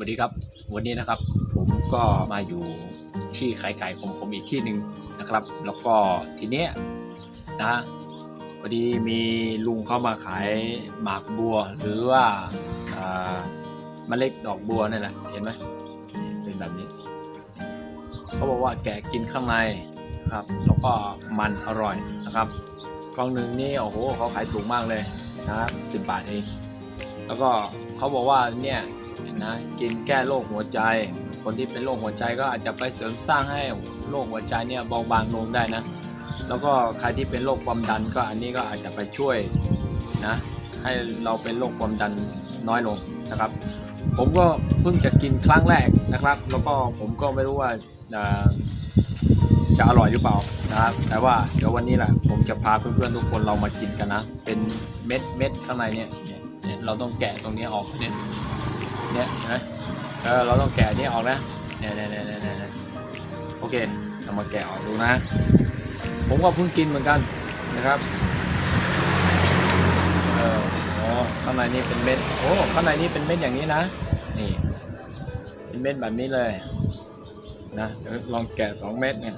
สวัสดีครับ วันนี้นะครับผมก็มาอยู่ที่ไข่ไก่ของผมอีกที่หนึ่งนะครับ แล้วก็ทีเนี้ยนะฮะพอดีมีลุงเข้ามาขายหมากบัว หรือว่าเมล็ดดอกบัวนั่นแหละเห็นไหมเป็นแบบนี้เขาบอกว่าแกะกินข้างในครับ แล้วก็มันอร่อยนะครับกล่องหนึ่งนี่โอ้โหเขาขายถูกมากเลยนะครับสิบบาทเองแล้วก็เขาบอกว่าเนี่ย นะกินแก้โรคหัวใจ คนที่เป็นโรคหัวใจก็อาจจะไปเสริมสร้างให้โรคหัวใจเนี่ยเบาบางลงได้นะ แล้วก็ใครที่เป็นโรคความดันก็อันนี้ก็อาจจะไปช่วยนะให้เราเป็นโรคความดันน้อยลงนะครับ ผมก็เพิ่งจะกินครั้งแรกนะครับ แล้วก็ผมก็ไม่รู้ว่าจะอร่อยหรือเปล่านะครับ แต่ว่าเดี๋ยววันนี้แหละผมจะพาเพื่อนๆทุกคนเรามากินกันนะ เป็นเม็ดเม็ดข้างในเนี่ยเราต้องแกะตรงนี้ออกเนี่ย เนี่ยเห็นไหมเออเราต้องแกะนี้ออกนะเนี่ยเนี่ยเนี่ยเนี่ยโอเคเรามาแกะออกดูนะ ผมก็เพิ่งกินเหมือนกันนะครับเอออ๋อข้างในนี่เป็นเม็ดโอ้ข้างในนี่เป็นเม็ดอย่างนี้นะนี่เป็นเม็ดแบบนี้เลยนะลองแกะสองเม็ดเนี่ย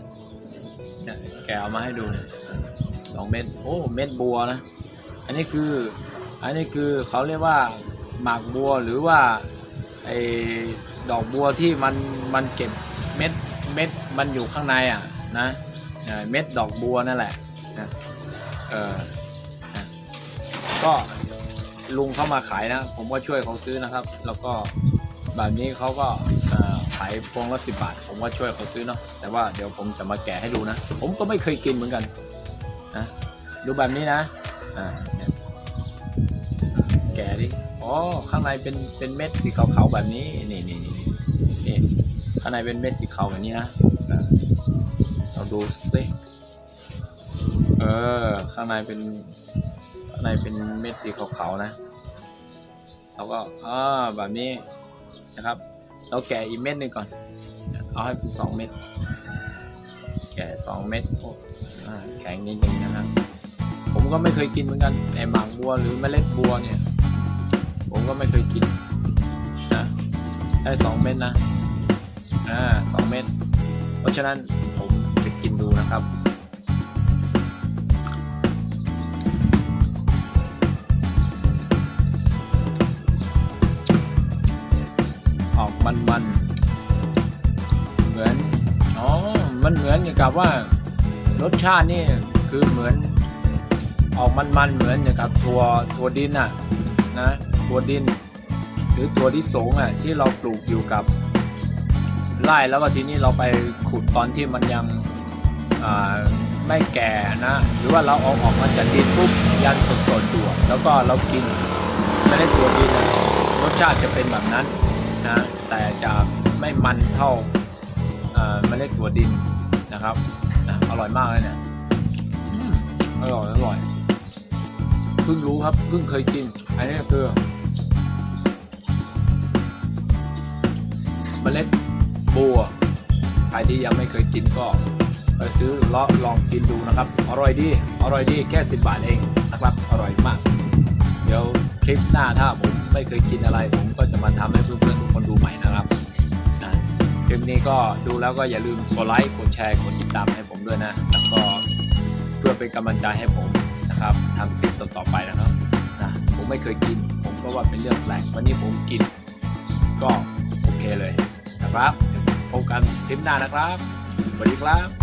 เนี่ยแกะเอามาให้ดูเนี่ยสองเม็ดโอ้เม็ดบัวนะ อันนี้คืออันนี้คือเขาเรียกว่าหมากบัวหรือว่า ไอ้ดอกบัวที่มันมันเก็บเม็ดเม็ดมันอยู่ข้างในอะนะเม็ดดอกบัวนั่นแหละนะเออนะก็ลุงเข้ามาขายนะ ผมก็ช่วยเขาซื้อนะครับ แล้วก็แบบนี้เขาก็ขายพวงละสิบาท ผมก็ช่วยเขาซื้อเนาะแต่ว่าเดี๋ยวผมจะมาแกะให้ดูนะ ผมก็ไม่เคยกินเหมือนกันนะดูแบบนี้นะอ่าแกะดิ อ๋อ ข้างในเป็น เป็นเม็ดสีขาวๆแบบนี้ นี่นี่นี่นี่ข้างในเป็นเม็ดสีขาวแบบนี้นะ เราดูสิเออ ข้างในเป็น ข้างในเป็นเม็ดสีขาวๆนะ เราก็อ่าแบบนี้นะครับ เราแกะอีกเม็ดหนึ่งก่อน เอาให้เป็นสองเม็ด แกะสองเม็ดโอ้แข็งนิดนึงนะครับ ผมก็ไม่เคยกินเหมือนกันไอหมากบัวหรือเมล็ดบัวเนี่ย ผมก็ไม่เคยกินนะได้สองเม็ดนะอ่าสองเม็ดเพราะฉะนั้นผมจะกินดูนะครับออกมันมันๆเหมือนอ๋อมันเหมือนกับว่ารสชาตินี่คือเหมือนออกมันมันๆเหมือนกับถั่วถั่วดินอะนะ ถั่วดิน หรือถั่วที่สงอะที่เราปลูกอยู่กับไล่แล้วก็ทีนี้เราไปขุดตอนที่มันยังไม่แก่นะ หรือว่าเราเอาออกมาจากดินปุ๊บยันสดๆอยู่อะแล้วก็เรากินไม่ได้ตัวดินนะรสชาติจะเป็นแบบนั้นนะแต่จะไม่มันเท่าเมล็ดถั่วดินนะครับนะอร่อยมากเลยเนี่ยอร่อยอร่อยเพิ่งรู้ครับเพิ่งเคยกิน อันนี้คือ เมล็ดบัวใครที่ยังไม่เคยกินก็ไปซื้อเลาะลองกินดูนะครับ อร่อยดี อร่อยดีแค่ 10 บาทเองนะครับ อร่อยมาก เดี๋ยวคลิปหน้าถ้าผมไม่เคยกินอะไร ผมก็จะมาทำให้เพื่อนๆทุกคนดูใหม่นะครับนะคลิปนี้ก็ดูแล้วก็อย่าลืมกดไลค์ กดแชร์ กดติดตามให้ผมด้วยนะ แล้วก็เพื่อเป็นกำลังใจให้ผมนะครับทำคลิปต่อๆไปนะครับนะผมไม่เคยกิน ผมก็ว่าเป็นเรื่องแปลก วันนี้ผมกิน ก็โอเคเลย นะครับพบกันคลิปหน้านะครับสวัสดีครับ